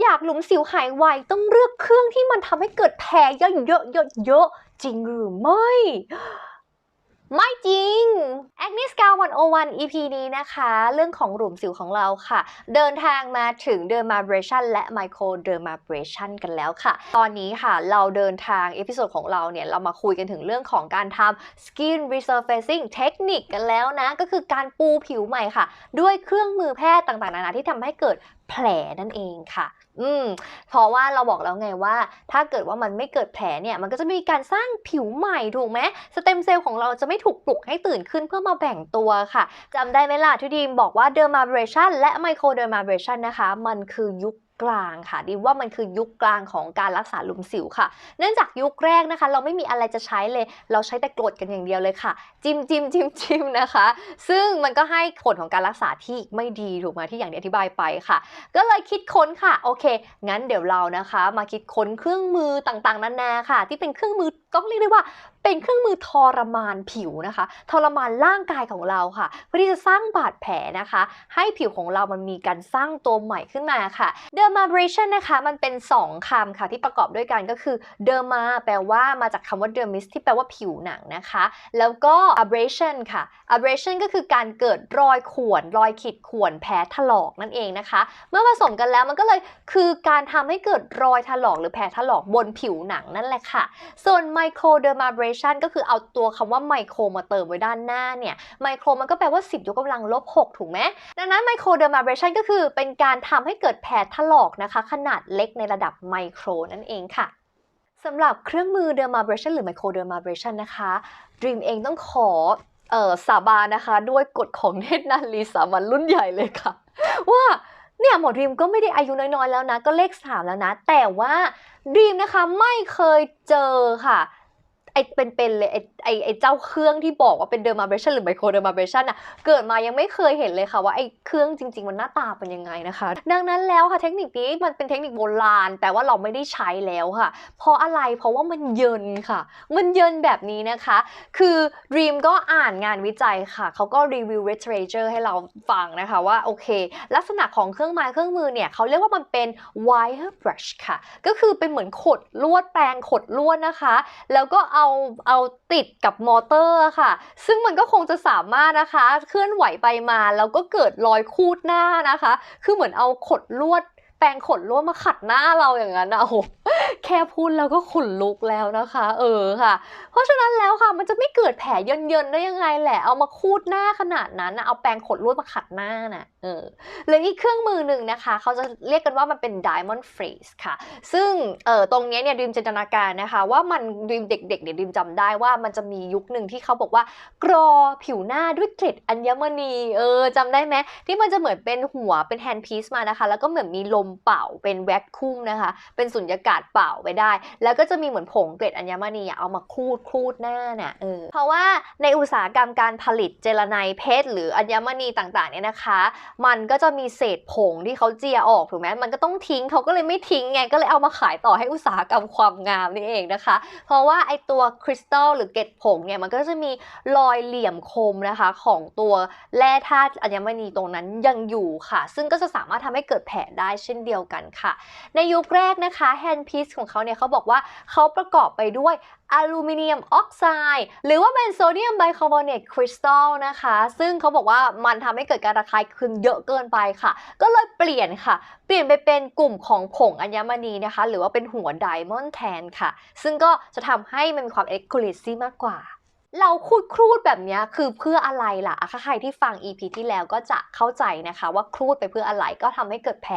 อยากหลุมสิวหายไวต้องเลือกเครื่องที่มันทำให้เกิดแผลเยอะๆๆๆจริงหรือไม่ ไม่จริง a g n e s c a 101 EP นี้นะคะ เรื่องของหลุมสิวของเราค่ะ เดินทางมาถึง dermabrasion และ micro dermabrasion กันแล้วค่ะ ตอนนี้ค่ะเราเดินทางเอพิโซดของเราเนี่ย เรามาคุยกันถึงเรื่องของการทำ skin resurfacing เทคนิคกันแล้วนะ ก็คือการปูผิวใหม่ค่ะ ด้วยเครื่องมือแพทย์ต่างๆ นานาที่ทำให้เกิดแผลนั่นเองค่ะ อืม เพราะว่าเราบอกแล้วไงว่า ถ้าเกิดว่ามันไม่เกิดแผลเนี่ย มันก็จะมีการสร้างผิวใหม่ถูกไหมสเต็มเซลล์ของเราจะไม่ถูกปลุกให้ตื่นขึ้นเพื่อมาแบ่งตัวค่ะจำได้ไหมล่ะที่ดีมบอกว่าเดอร์มาเบรชันและไมโครเดอร์มาเบรชันนะคะ มันคือยุค กลางค่ะดีว่ามันคือยุคกลางของการรักษาหลุมสิวค่ะ เนื่องจากยุคแรกนะคะ เราไม่มีอะไรจะใช้เลย เราใช้แต่กรดกันอย่างเดียวเลยค่ะ จิ้มจิ้มจิ้มจิ้มนะคะ ซึ่งมันก็ให้ผลของการรักษาที่ไม่ดีถูกไหมที่อย่างที่อธิบายไปค่ะ ก็เลยคิดค้นค่ะโอเค งั้นเดี๋ยวเรานะคะ มาคิดค้นเครื่องมือต่างๆนานาค่ะ ที่เป็นเครื่องมือต้องเรียกได้ว่า เป็นเครื่องมือทรมานผิวนะคะ ทรมานร่างกายของเราค่ะ เพื่อที่จะสร้างบาดแผลนะคะ ให้ผิวของเรามันมีการสร้างตัวใหม่ขึ้นมาค่ะ dermabrasion นะคะมันเป็น 2คำค่ะที่ประกอบด้วยกันก็คือ derma แปลว่ามาจากคำว่า dermis ที่แปลว่าผิวหนังนะคะ แล้วก็ abrasion ค่ะ abrasion ก็คือการเกิดรอยข่วน รอยขีดข่วนแผลถลอกนั่นเองนะคะ เมื่อผสมกันแล้วมันก็เลยคือการทำให้เกิดรอยถลอกหรือแผลถลอกบนผิวหนังนั่นแหละค่ะ ส่วน microdermabrasion ก็คือเอาตัวคำว่า micro มาเติมไว้ด้านหน้าเนี่ย micro มันก็แปลว่า 10 ยกกำลังลบ 6 ถูกไหม ดังนั้น microdermabrasion ก็คือเป็นการทำให้เกิดแผลถลอกนะคะ ขนาดเล็กในระดับไมโครนั่นเองค่ะสำหรับเครื่องมือ dermabrasion หรือ microdermabrasion นนะคะ Dream เองต้องขอเออสาบานนะคะ ด้วยกฎของเนตรนารีสามัญรุ่นใหญ่เลยค่ะ ว่าเนี่ยหมอดรีมก็ไม่ได้อายุน้อยๆแล้วนะ ก็เลขสามแล้วนะ แต่ว่าดรีมนะคะไม่เคยเจอค่ะ ไอเป็นๆเลยไอไอไอเจ้าเครื่องที่บอกว่าเป็นเดอร์มาเบชันหรือไมโครเดอร์มาเบชันอะเกิดมายังไม่เคยเห็นเลยค่ะว่าไอเครื่องจริง ๆ มันหน้าตาเป็นยังไงนะคะ ดังนั้นแล้วค่ะเทคนิคนี้มันเป็นเทคนิคโบราณ แต่ว่าเราไม่ได้ใช้แล้วค่ะ เพราะอะไรเพราะว่ามันเยินค่ะ มันเยินแบบนี้นะคะ คือ Dream ก็อ่านงานวิจัยค่ะเขาก็รีวิว literature ให้เราฟังนะคะว่าโอเค ลักษณะของเครื่องไม้เครื่องมือเนี่ยเขาเรียกว่ามันเป็น wire brush ค่ะ ก็คือเป็นเหมือนขดลวดแปรงขดลวดนะคะ แล้วก็เอาเอาติดกับมอเตอร์ค่ะ ซึ่งมันก็คงจะสามารถนะคะ เคลื่อนไหวไปมาแล้วก็เกิดรอยคูดหน้านะคะ คือเหมือนเอาขดลวด แปรงขดลวดมาขัดหน้าเราอย่างนั้นนะโอ้โหแค่พูดแล้วก็ขนลุกแล้วนะคะ เออค่ะ เพราะฉะนั้นแล้วค่ะมันจะไม่เกิดแผลเยินๆได้ยังไงแหละ เอามาคูดหน้าขนาดนั้นนะเอาแปรงขดลวดมาขัดหน้าน่ะเออหรืออีกเครื่องมือหนึ่งนะคะ เขาจะเรียกกันว่ามันเป็น diamond freeze ค่ะ ซึ่งเออตรงนี้เนี่ยดิมจินตนาการนะคะ ว่ามันดิมเด็กๆเนี่ยดิมจำได้ว่ามันจะมียุคหนึ่งที่เขาบอกว่ากรอผิวหน้าด้วยเกล็ดอัญมณีเออจำได้ไหมที่มันจะเหมือนเป็นหัวเป็นแฮนด์พีซมานะคะ แล้วก็เหมือนมีลมเป่าเป็นแวคคูมนะคะ เป็นสุญญากาศเป่าไปได้ แล้วก็จะมีเหมือนผงเกล็ดอัญมณีเอามาคูดคูดหน้าน่ะเออเพราะว่าในอุตสาหกรรมการผลิตเจลไนเพชรหรืออัญมณีต่างๆเนี่ยนะคะ มันก็จะมีเศษผงที่เขาเจียออกถูกไหมมันก็ต้องทิ้งเขาก็เลยไม่ทิ้งไงก็เลยเอามาขายต่อให้อุตสาหกรรมความงามนี่เองนะคะ เพราะว่าไอตัวคริสตัลหรือเกล็ดผงเนี่ยมันก็จะมีรอยเหลี่ยมคมนะคะ ของตัวแร่ธาตุอัญมณีตรงนั้นยังอยู่ค่ะ ซึ่งก็จะสามารถทำให้เกิดแผลได้เช่นเดียวกันค่ะ ในยุคแรกนะคะแฮนด์พีซของเขาเนี่ยเขาบอกว่าเขาประกอบไปด้วยอลูมิเนียมออกไซด์หรือว่าเป็นโซเดียมไบคาร์บอเนตคริสตัลนะคะ ซึ่งเขาบอกว่ามันทำให้เกิดการระคายเคืองเยอะเกินไปค่ะ ก็เลยเปลี่ยนค่ะ เปลี่ยนไปเป็นกลุ่มของผงอัญมณีนะคะ หรือว่าเป็นหัวไดมอนด์แทนค่ะ ซึ่งก็จะทำให้มันมีความเอ็กซ์คลูซีมากกว่า เราคูดครูดแบบนี้คือเพื่ออะไรล่ะถ้าใครที่ฟัง EP ที่แล้วก็จะเข้าใจนะคะว่าครูดไปเพื่ออะไรก็ทำให้เกิดแผล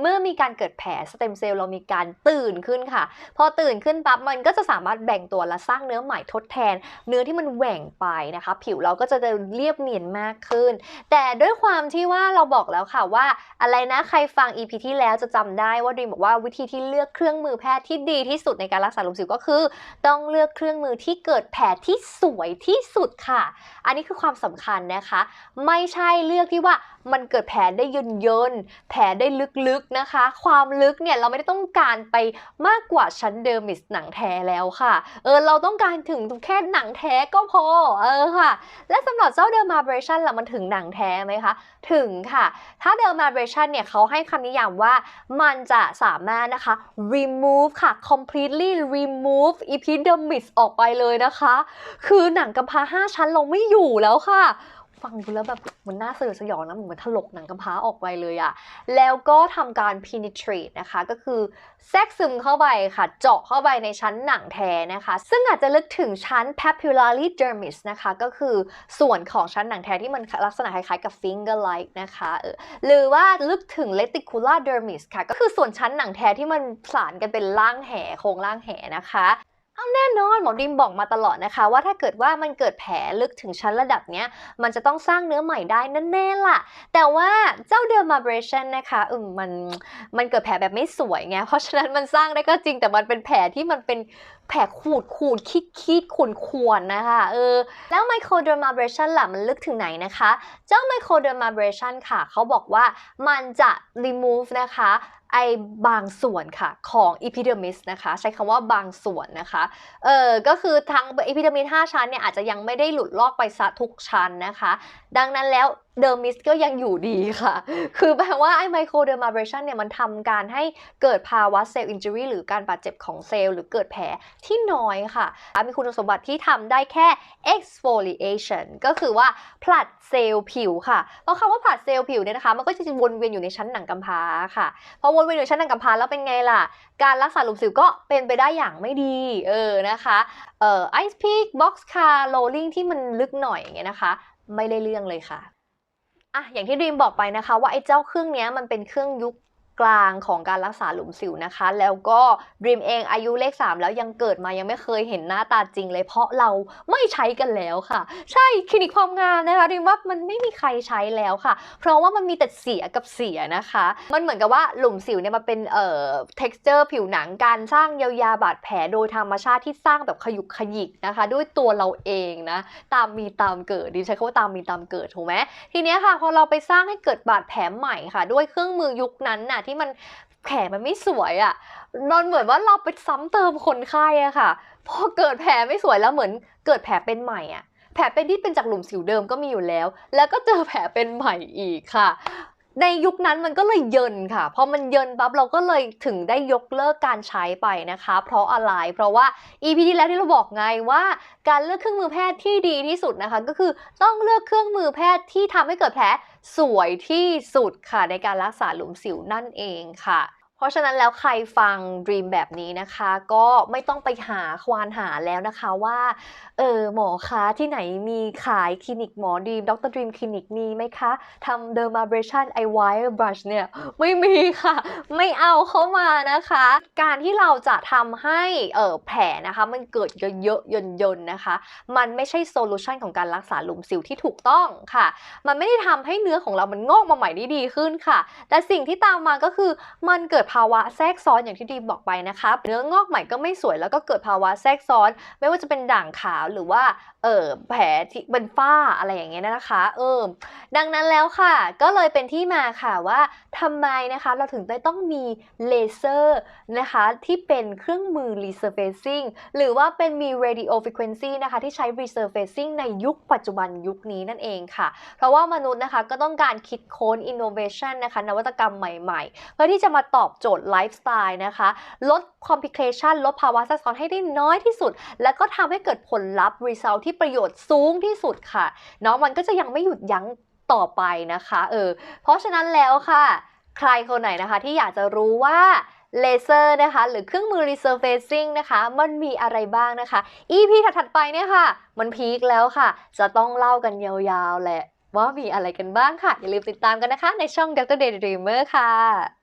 เมื่อมีการเกิดแผลสเต็มเซลล์เรามีการตื่นขึ้นค่ะ พอตื่นขึ้นปั๊บมันก็จะสามารถแบ่งตัวและสร้างเนื้อใหม่ทดแทน เนื้อที่มันแหว่งไปนะคะ ผิวเราก็จะเรียบเนียนมากขึ้น แต่ด้วยความที่ว่าเราบอกแล้วค่ะว่า อะไรนะใครฟัง EP ที่แล้วจะจำได้ว่าดีมบอกว่าวิธีที่เลือกเครื่องมือแพทย์ที่ดีที่สุดในการรักษาลมสิวก็คือ ต้องเลือกเครื่องมือที่เกิดแผลที่สวยที่สุดค่ะ อันนี้คือความสำคัญนะคะ ไม่ใช่เลือกที่ว่ามันเกิดแผลได้เยินๆแผลได้ลึกๆนะคะ ความลึกเนี่ยเราไม่ได้ต้องการไปมากกว่าชั้นเดอร์มิสหนังแท้แล้วค่ะเออเราต้องการถึงแค่หนังแท้ก็พอเออค่ะ และสำหรับเจ้าเดอร์มาเบรชันล่ะมันถึงหนังแท้ไหมคะถึงค่ะ ถ้าเดอร์มาเบรชันเนี่ยเขาให้คำนิยามว่ามันจะสามารถนะคะ remove ค่ะ completely remove epidermis ออกไปเลยนะคะ คือือหนังกำพร้าห้าชั้นเราไม่อยู่แล้วค่ะ ฟังดูแล้วแบบมันน่าสยดสยองนะเหมือนถลกหนังกำพร้าออกไปเลยอะแล้วก็ทำการ penetrate นะคะ ก็คือแทรกซึมเข้าไปค่ะ เจาะเข้าไปในชั้นหนังแท้นะคะ ซึ่งอาจจะลึกถึงชั้น papillary dermis นะคะ ก็คือส่วนของชั้นหนังแท้ที่มันลักษณะคล้ายๆกับ finger like นะคะเออหรือว่าลึกถึง reticular dermis ค่ะ ก็คือส่วนชั้นหนังแท้ที่มันสานกันเป็นร่างแหโครงร่างแหนะคะ เอาแน่นอนหมอดิมบอกมาตลอดนะคะ ว่าถ้าเกิดว่ามันเกิดแผลลึกถึงชั้นระดับเนี้ยมันจะต้องสร้างเนื้อใหม่ได้แน่ๆล่ะ แต่ว่าเจ้าเดอร์มาเบรชันนะคะอืมมันมันเกิดแผลแบบไม่สวยไงเพราะฉะนั้นมันสร้างได้ก็จริงแต่มันเป็นแผลที่มันเป็นแผลขูดขูดคิดคิดขวนขวนนะคะเออแล้วไมโครเดอร์มาเบรชันล่ะมันลึกถึงไหนนะคะ เจ้าไมโครเดอร์มาเบรชันค่ะเขาบอกว่ามันจะ remove นะคะ ไอบางส่วนค่ะของ epidermis นะคะ ใช้คำว่าบางส่วนนะคะเออก็คือทั้ง epidermis 5 ชั้นเนี่ยอาจจะยังไม่ได้หลุดลอกไปซะทุกชั้นนะคะ ดังนั้นแล้ว เดอร์มิสก็ยังอยู่ดีค่ะ คือแปลว่าไอ้ไมโครเดอร์มาเบรชันเนี่ยมันทำการให้เกิดภาวะเซลล์อินจูรีหรือการบาดเจ็บของเซลล์หรือเกิดแผลที่น้อยค่ะ มีคุณสมบัติที่ทำได้แค่ exfoliation ก็คือว่าผลัดเซลล์ผิวค่ะ เพราะคำว่าผลัดเซลล์ผิวเนี่ยนะคะ มันก็จะวนเวียนอยู่ในชั้นหนังกำพร้าค่ะ พอวนเวียนอยู่ชั้นหนังกำพร้าแล้วเป็นไงล่ะ การรักษาหลุมสิวก็เป็นไปได้อย่างไม่ดี เออ นะคะ เอ่อไอซ์พีกบ็อกซ์คาร์โรลลิงที่มันลึกหน่อยอย่างเงี้ยนะคะ ไม่ได้เรื่องเลยค่ะ อะอย่างที่ดีมบอกไปนะคะว่าไอ้เจ้าเครื่องนี้มันเป็นเครื่องยุค กลางของการรักษาหลุมสิวนะคะ แล้วก็ดีมเองอายุเลข 3 แล้วยังเกิดมายังไม่เคยเห็นหน้าตาจริงเลย เพราะเราไม่ใช้กันแล้วค่ะ ใช่คลินิกความงามนะคะดีมว่ามันไม่มีใครใช้แล้วค่ะ เพราะว่ามันมีแต่เสียกับเสียนะคะ มันเหมือนกับว่าหลุมสิวเนี่ยมันเป็นเอ่อ texture ผิวหนังการสร้างเยียวยาบาดแผลโดยธรรมชาติที่สร้างแบบขยุกขยิกนะคะ ด้วยตัวเราเองนะตามมีตามเกิดดิใช้คำว่าตามมีตามเกิดถูกไหมทีเนี้ยค่ะพอเราไปสร้างให้เกิดบาดแผลใหม่ค่ะ ด้วยเครื่องมือยุคนั้นน่ะที่มันแผลมันไม่สวยอะ่ะนอนเหมือนว่าเราไปซ้ำเติมคนไข้อะค่ะ พอเกิดแผลไม่สวยแล้วเหมือนเกิดแผลเป็นใหม่อะแผลเป็นที่เป็นจากหลุมสิวเดิมก็มีอยู่แล้ว แล้วก็เจอแผลเป็นใหม่อีกค่ะ ในยุคนั้นมันก็เลยเยินค่ะ พอมันเยินปั๊บเราก็เลยถึงได้ยกเลิกการใช้ไปนะคะ เพราะอะไร เพราะว่า EP ที่แล้วที่เราบอกไงว่า การเลือกเครื่องมือแพทย์ที่ดีที่สุดนะคะ ก็คือต้องเลือกเครื่องมือแพทย์ที่ทำให้เกิดแผลสวยที่สุดค่ะในการรักษาหลุมสิวนั่นเองค่ะ ราะฉะนั้นแล้วใครฟัง Dream แบบนี้นะคะ ก็ไม่ต้องไปหาควานหาแล้วนะคะว่าเออหมอคะที่ไหนมีขายคลินิกหมอดีมดรดรีมคลินิกมีไหมคะทำเดอร์มาเบรชันไอไวร์บรัชเนี่ยไม่มีค่ะ ไม่เอาเข้ามานะคะ การที่เราจะทำให้เออแผลนะคะมันเกิดเยอะๆยนๆนะคะ มันไม่ใช่โซลูชันของการรักษาหลุมสิวที่ถูกต้องค่ะ มันไม่ได้ทำให้เนื้อของเรามันงอกมาใหม่ได้ดีขึ้นค่ะ แต่สิ่งที่ตามมาก็คือมันเกิดภาวะแทรกซ้อนอย่างที่ดีบอกไปนะคะเนื้องอกใหม่ก็ไม่สวยแล้วก็เกิดภาวะแทรกซ้อน ไม่ว่าจะเป็นด่างขาวหรือว่า เออแผลที่เป็นฝ้าอะไรอย่างเงี้ยนะคะ เออดังนั้นแล้วค่ะ ก็เลยเป็นที่มาค่ะว่าทำไมนะคะ เราถึงได้ต้องมีเลเซอร์นะคะ ที่เป็นเครื่องมือ resurfacing หรือว่าเป็นมี radio frequency นะคะ ที่ใช้ resurfacing ในยุคปัจจุบันยุคนี้นั่นเองค่ะ เพราะว่ามนุษย์นะคะก็ต้องการคิดค้น innovation นะคะ นวัตกรรมใหม่ๆ เพื่อที่จะมาตอบโจทย์ไลฟ์สไตล์นะคะ ลด complication ลดภาวะแทรกซ้อนให้ได้น้อยที่สุด แล้วก็ทำให้เกิดผลลัพธ์ result ที่ที่ประโยชน์สูงที่สุดค่ะเนาะมันก็จะยังไม่หยุดยั้งต่อไปนะคะเออเพราะฉะนั้นแล้วค่ะ ใครคนไหนนะคะที่อยากจะรู้ว่าเลเซอร์นะคะ หรือเครื่องมือ resurfacing นะคะ มันมีอะไรบ้างนะคะ EP ถัดๆไปเนี่ยค่ะ มันพีคแล้วค่ะ จะต้องเล่ากันยาวๆแหละ ว่ามีอะไรกันบ้างค่ะ อย่าลืมติดตามกันนะคะ ในช่อง Dr. Daydreamer ค่ะ